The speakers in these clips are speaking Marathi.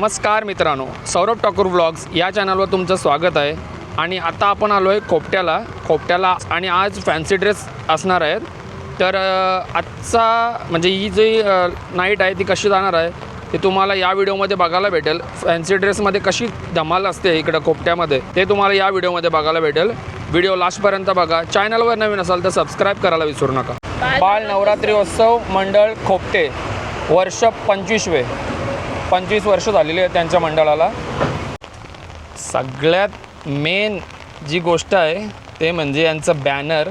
नमस्कार मित्रांनो सौरभ ठाकूर ब्लॉग्स या चॅनलवर तुमचं स्वागत आहे. आणि आता आपण आलो आहे खोपट्याला खोपट्याला आणि आज फॅन्सी ड्रेस असणार आहेत. तर आजचा म्हणजे ही जी नाईट आहे ती कशी जाणार आहे ते तुम्हाला या व्हिडिओमध्ये बघायला भेटेल. फॅन्सी ड्रेसमध्ये कशी धमाल असते इकडं खोपट्यामध्ये ते तुम्हाला या व्हिडिओमध्ये बघायला भेटेल. व्हिडिओ लास्टपर्यंत बघा. चॅनलवर नवीन असाल तर सबस्क्राईब करायला विसरू नका. बाळ नवरात्री उत्सव मंडळ खोपटे वर्ष पंचवीसवे. पंचवीस वर्ष झालेली आहेत त्यांच्या मंडळाला. सगळ्यात मेन जी गोष्ट आहे ते म्हणजे यांचं बॅनर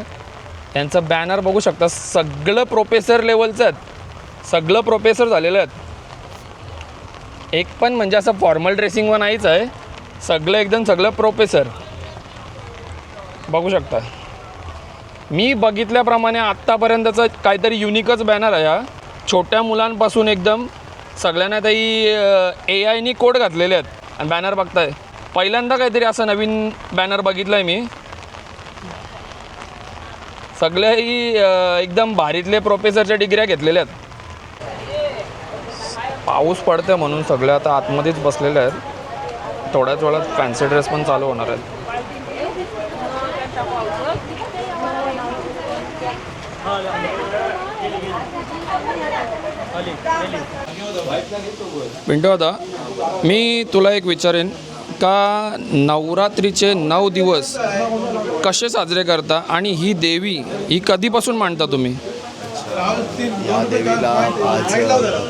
यांचं बॅनर बघू शकता सगळं प्रोफेसर लेवलचं आहेत. सगळं प्रोफेसर झालेलं आहेत. एक पण म्हणजे असं फॉर्मल ड्रेसिंगवर नाहीच आहे. सगळं एकदम सगळं प्रोफेसर बघू शकता. मी बघितल्याप्रमाणे आत्तापर्यंतचं काहीतरी युनिकच बॅनर आहे हा. छोट्या मुलांपासून एकदम सगळ्यांना ही ए आयनी कोड घातलेले आहेत आणि बॅनर बघताय. पहिल्यांदा काहीतरी असं नवीन बॅनर बघितलं आहे मी सगळ्याही एकदम भारीतले प्रोफेसरच्या डिग्र्या घेतलेल्या आहेत. पाऊस पडतोय म्हणून सगळे आता आतमध्येच बसलेले आहेत. थोड्याच वेळात फॅन्सी ड्रेस पण चालू होणार आहेत. पिंटो आता मी तुला एक विचारेन का नवरात्रीचे नऊ दिवस कसे साजरे करता आणि ही देवी ही कधीपासून मांडता तुम्ही? या देवीला आज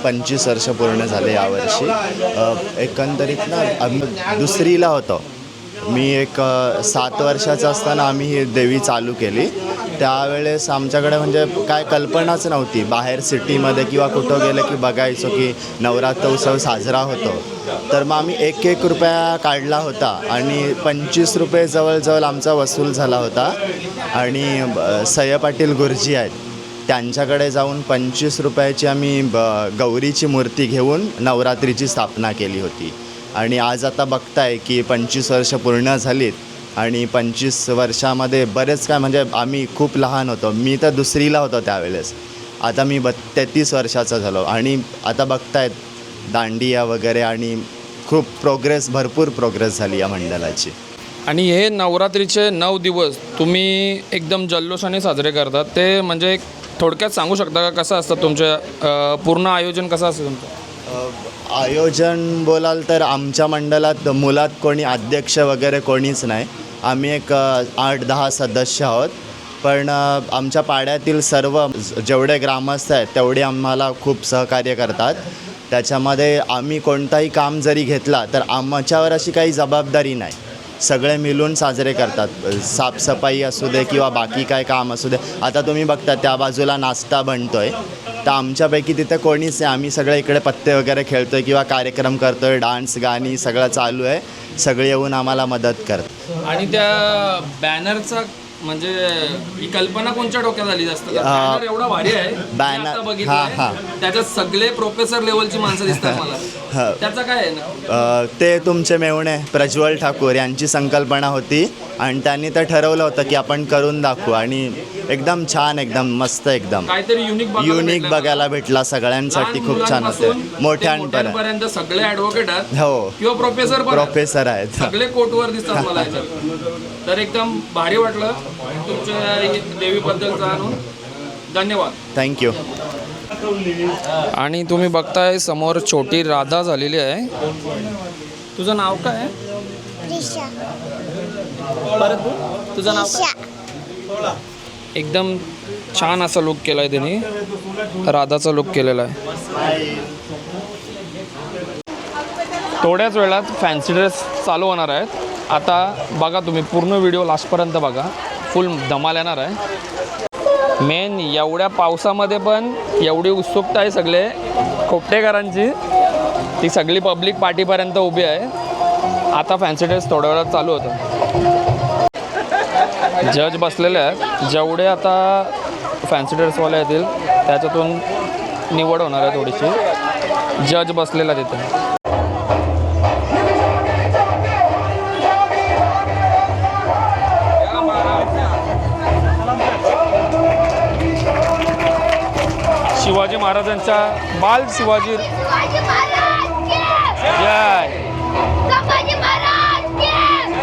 पंचवीस वर्ष पूर्ण झाले यावर्षी एकंदरीत ना आम्ही दुसरीला होतो. मी एक सात वर्षाचा असताना आम्ही ही देवी चालू केली. त्यावेळेस आमच्याकडे म्हणजे काय कल्पनाच नव्हती. बाहेर सिटीमध्ये किंवा कुठं गेलं की बघायचो की नवरात्र उत्सव साजरा होतो. तर मग आम्ही एक एक रुपया काढला होता आणि पंचवीस रुपये जवळजवळ आमचा वसूल झाला होता. आणि सय सय्य पाटील गुरुजी आहेत. त्यांच्याकडे जाऊन पंचवीस रुपयाची आम्ही ब गौरीची मूर्ती घेऊन नवरात्रीची स्थापना केली होती. आणि आज आता बघताय की पंचवीस वर्ष पूर्ण झालीत. आणि पंचवीस वर्षामध्ये बरेच काय म्हणजे आम्ही खूप लहान होतो. मी तर दुसरीला होतो त्यावेळेस. आता मी ब तेहतीस वर्षाचा झालो. आणि आता बघतायत दांडिया वगैरे आणि खूप प्रोग्रेस भरपूर प्रोग्रेस झाली या मंडळाची. आणि हे नवरात्रीचे नऊ दिवस तुम्ही एकदम जल्लोषाने साजरे करतात. ते म्हणजे एक थोडक्यात सांगू शकता का? कसं असतं तुमचं पूर्ण आयोजन कसं असतं तुमचं? आयोजन बोलाल तर आमच्या मंडळात मुलात कोणी अध्यक्ष वगैरे कोणीच नाही. आम्ही एक आठ दहा सदस्य आहोत. पण आमच्या पाड्यातील सर्व जेवढे ग्रामस्थ आहेत तेवढे आम्हाला खूप सहकार्य करतात. त्याच्यामध्ये आम्ही कोणताही काम जरी घेतला तर आमच्यावर अशी काही जबाबदारी नाही. सगळे मिळून साजरे करतात. साफसफाई असू दे किंवा बाकी काय काम असू दे. आता तुम्ही बघता त्या बाजूला नाश्ता बनतो आहे तर आमच्यापैकी तिथे कोणीच नाही. आम्ही सगळे इकडे पत्ते वगैरे खेळतोय किंवा कार्यक्रम करतोय डान्स गाणी सगळं चालू आहे. सगळे येऊन आम्हाला मदत करतात. आणि त्या बॅनरचा म्हणजे ही कल्पना कोणच्या डोक्यात आली? जास्त बॅनर एवढा भारी आहे आता हा. हा. त्याच्यात सगळे प्रोफेसर लेवलची माणसं दिसतात हा. त्याचं काय आहे ना? अ, ते तुमचे मेवणे प्रज्वल ठाकूर यांची संकल्पना होती आणि त्यांनी तर ठरवलं होतं की आपण करून दाखवू आणि एकदम छान एकदम मस्त एकदम. काहीतरी युनिक युनिक बघायला भेटला सगळ्यांसाठी खूप छान होते. मोठ्यांपर्यंत मोठ्यांपर्यंत सगळे ऍडव्होकेट आहेत. हो. किंवा प्रोफेसर पण आहेत. प्रोफेसर आहेत. सगळे दिसतात मला याच्यात. तर एकदम भारी वाटलं. तुमच्या देवीबद्दल जाणून. धन्यवाद. थँक्यू आणि तुम्ही बघताय समोर छोटी राधा झालेली आहे. तुझं नाव काय आहे? रिशा. परत बोल. तुझं नाव काय? एकदम छान असा लुक केला आहे त्यांनी. राधाचा लुक केलेला आहे. थोड्याच वेळात फॅन्सी ड्रेस चालू होणार आहेत. आता बघा तुम्ही पूर्ण व्हिडिओ लास्टपर्यंत बघा. फुल धमाल येणार आहे. मेन एवढ्या पावसामध्ये पण एवढी उत्सुकता आहे सगळे. खोपटेकरांची ती सगळी पब्लिक पार्टीपर्यंत उभी आहे. आता फॅन्सी ड्रेस थोड्या वेळात चालू होतं. जज बसलेले आहेत. जेवढे आता फॅन्सी ड्रेसवाले येतील त्याच्यातून निवड होणार आहे थोडीशी. जज बसलेला तिथे. महाराजांचा बाल शिवाजी जय.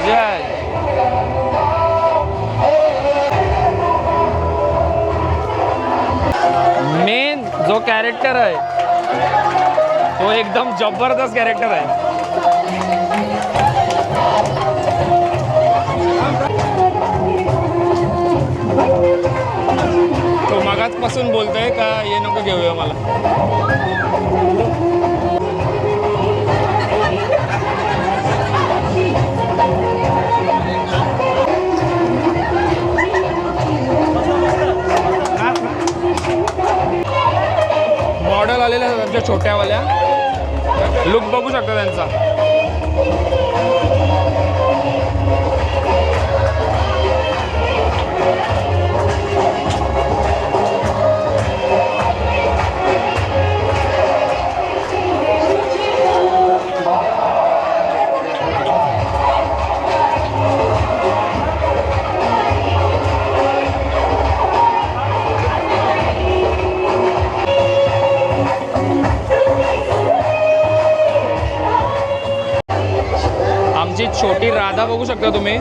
जय. मेन जो कॅरेक्टर आहे तो एकदम जबरदस्त कॅरेक्टर आहे. तो मगाचपासून बोलतोय का ये नको घेऊया मला? मॉडेल आलेल्या आहेत त्यांच्या छोट्यावाल्या. लुक बघू शकता त्यांचा. बघू शकता तुम्ही.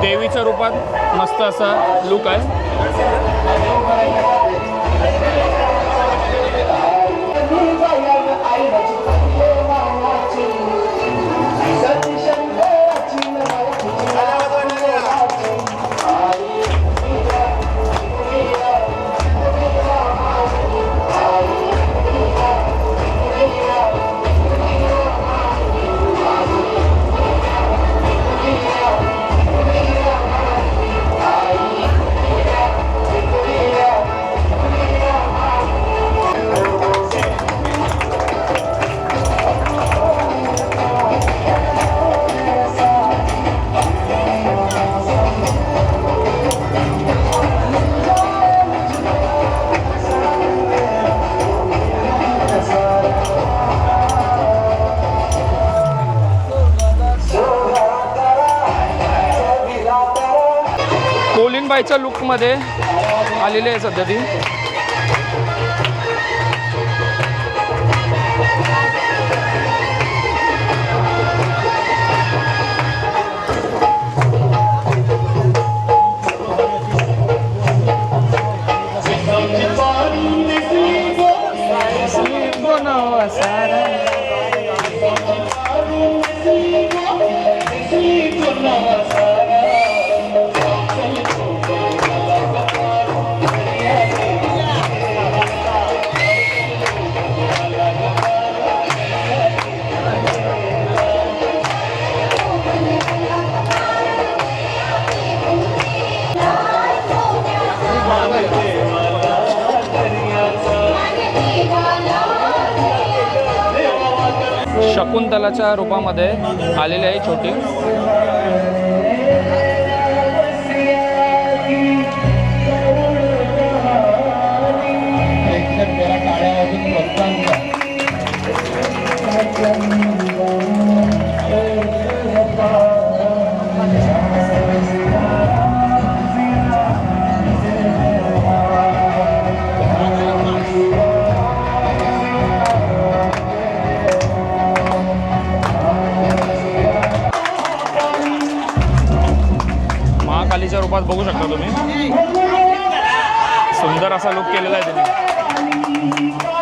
देवीच्या रूपात मस्त असा लुक आहे. बायच्या लुकमध्ये आलेली आहे सध्या ती. पुस्तकाच्या रूपामध्ये आलेली आहे छोटी. महाकालीच्या बघू शकता तुम्ही. सुंदर असा लुक केलेला आहे त्यांनी.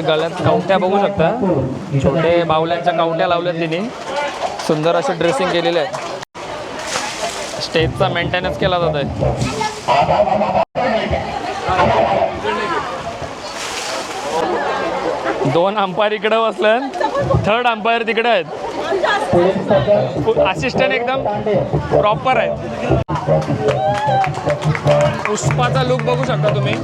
तिथे गळ्यात कवट्या बघू शकता. छोटे बाहुल्यांच्या कवट्या लावल्यात तिने. सुंदर असे ड्रेसिंग केलेले आहे. स्टेजचा मेंटेनन्स केला जात आहे. दोन अंपायर इकडे बसलेत थर्ड अंपायर तिकडे आहेत. असिस्टंट एकदम प्रॉपर आहे पुष्पाचा लुक बघू शकता तुम्ही.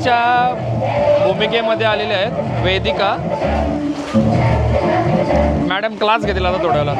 टीचरच्या भूमिकेमध्ये आलेले आहेत वेदिका. मॅडम क्लास घेतील आता थोड्याला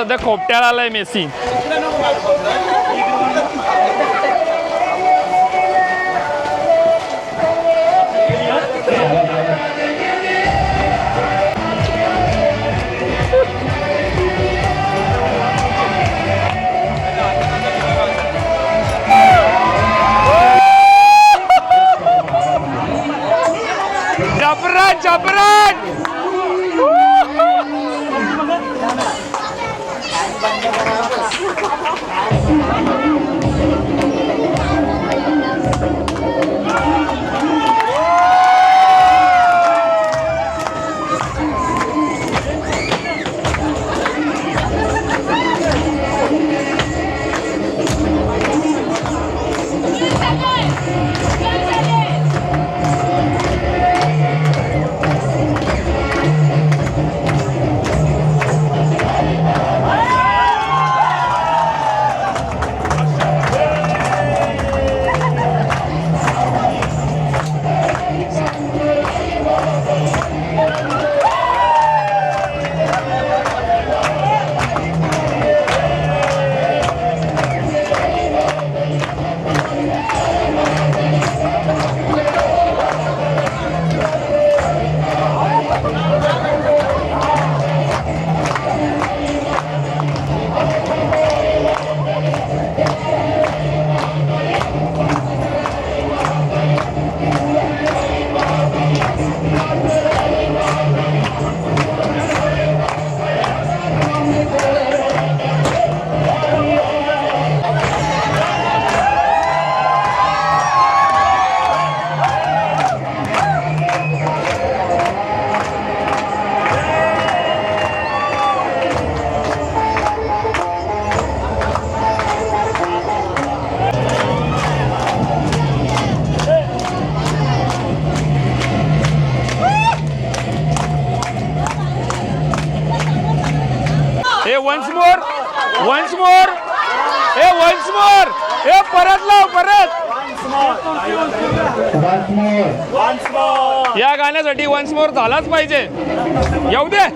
सध्या खोपट्याला आलाय मेसी जबरन जबरन या गाण्यासाठी वन्स मोर झालाच पाहिजे. येऊ दे.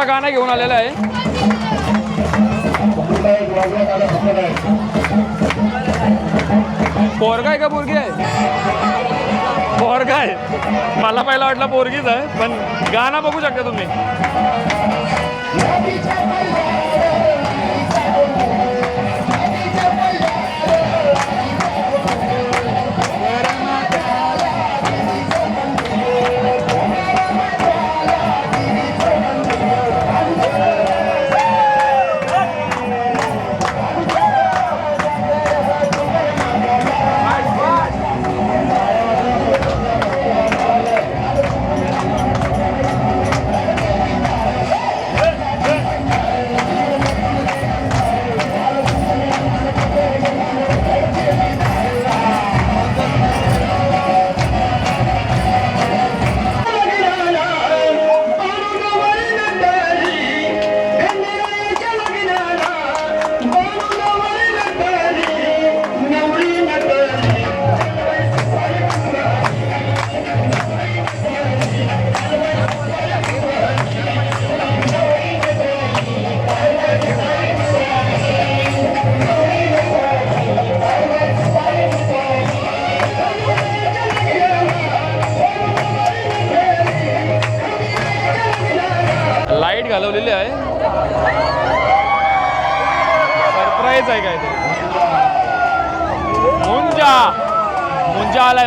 गाणं घेऊन आलेला आहे. पोरगा आहे का पोरगी आहे? पोरगा आहे. मला पहिला वाटलं पोरगीच आहे पण गाणं बघू शकता तुम्ही.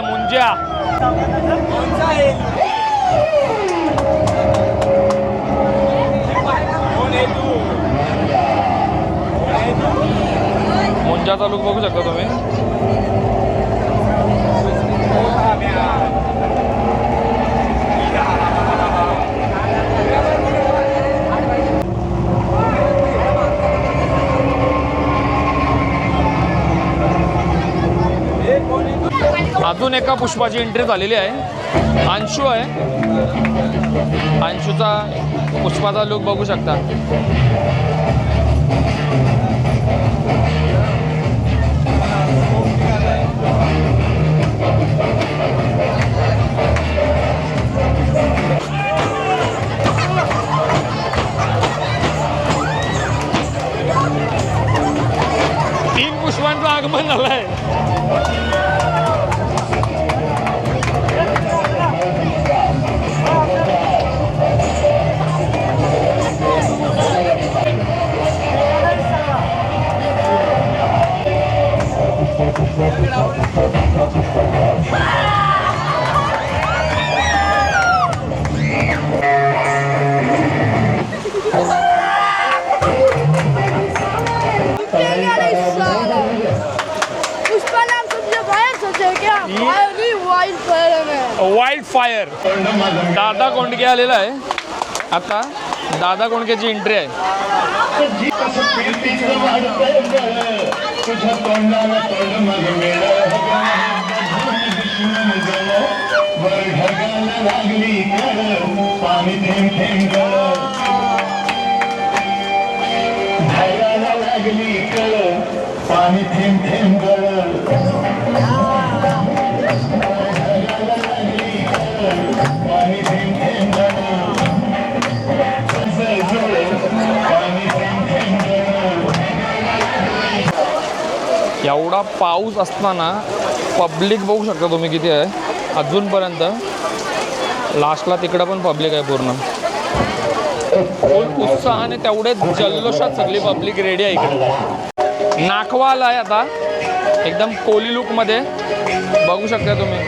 मुंजा आलाय मुंजा मुंजाचा लुक बघू शकता तुम्ही. अजून एका पुष्पाची एंट्री झालेली आहे. अंशू आहे. अंशूचा पुष्पाचा लुक बघू शकता. तीन पुष्पांचं आगमन झालंय. आहे वाईल्ड फायर दादा कोंडके आलेला आहे. आता दादा कोंडक्याची एंट्री आहे. तुझ्या तोंडाला तोंड मग वर ढगाला लागली पाणी थेंब थेंब पाऊस असताना पब्लिक बघू शकता तुम्ही किती आहे. अजूनपर्यंत. लास्टला तिकडं पण पब्लिक आहे पूर्ण. फुल उत्साहाने तेवढे जल्लोषात सगळी पब्लिक रेडी आहे इकडे. नाखवा आला आहे आता. एकदम कोली लुकमध्ये बघू शकता तुम्ही.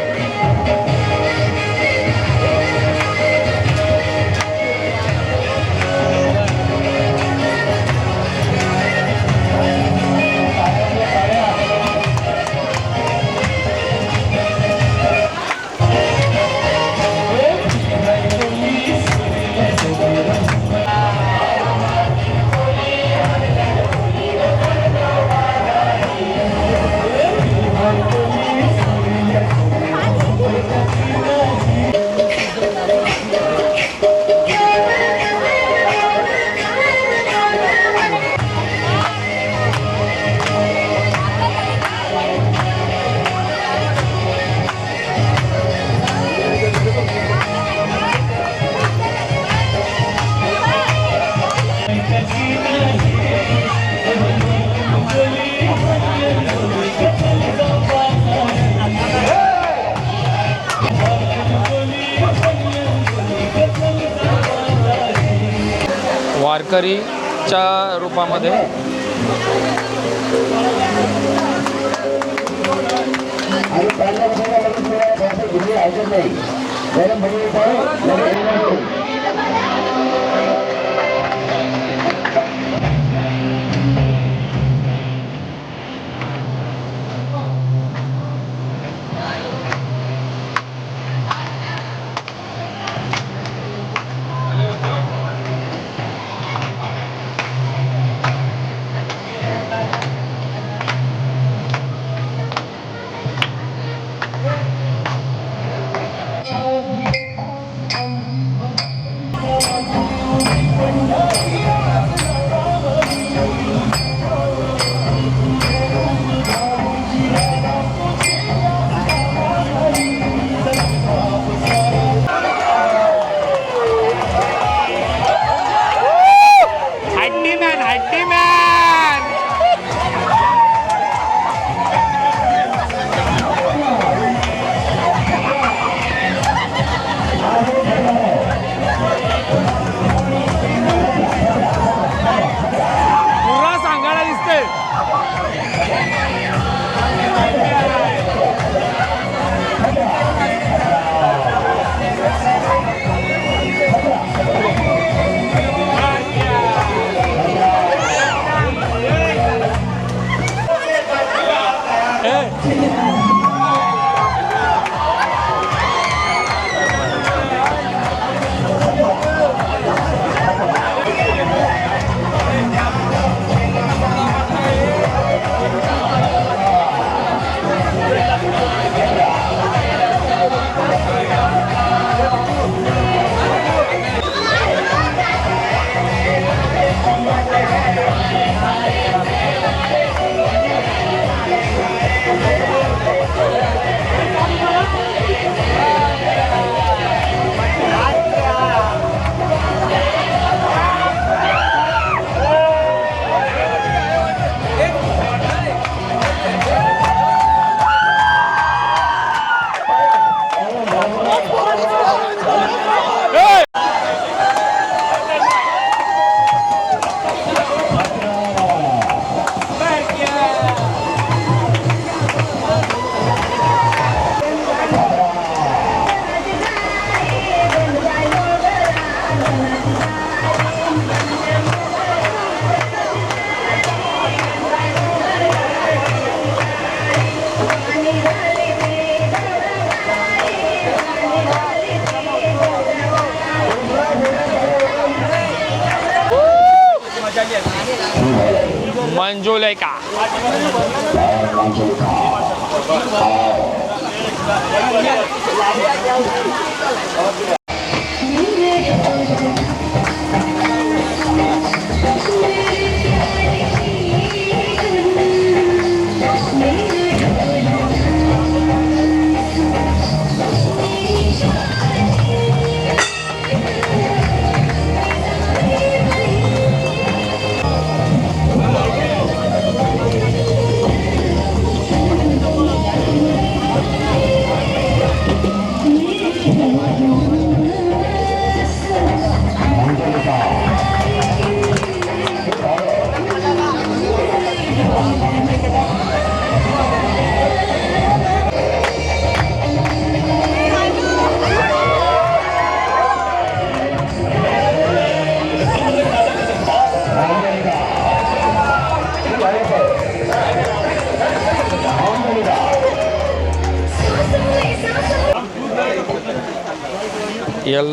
वारकरीच्या रूपामध्ये. नाही.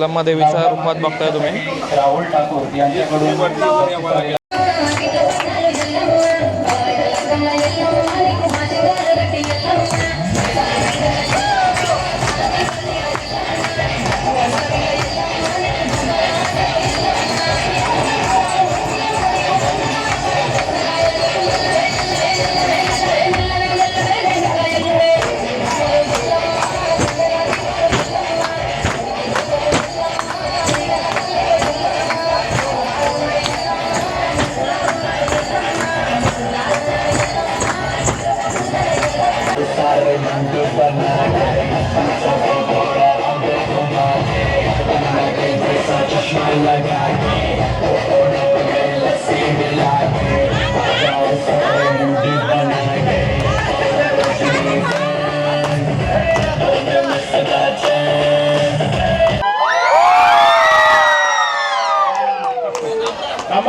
यल्लम्मा रूपात बघताय तुम्ही.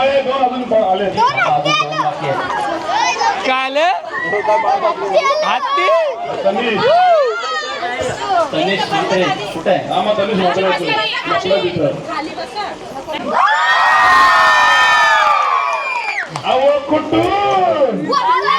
आम्हाला दोन अजून आले. काल? हत्ती? तनिष कुठे कुठे आहे? हा मग तनिष वाटलं तिथं अहो कुठून? कुठून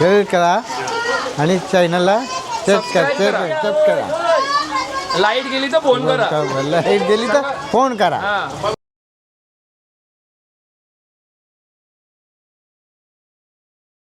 शेअर करा आणि चॅनलला सबस्क्राईब सबस्क्राईब करा. लाइट गेली तर फोन करा. लाइट गेली तर फोन करा. हा.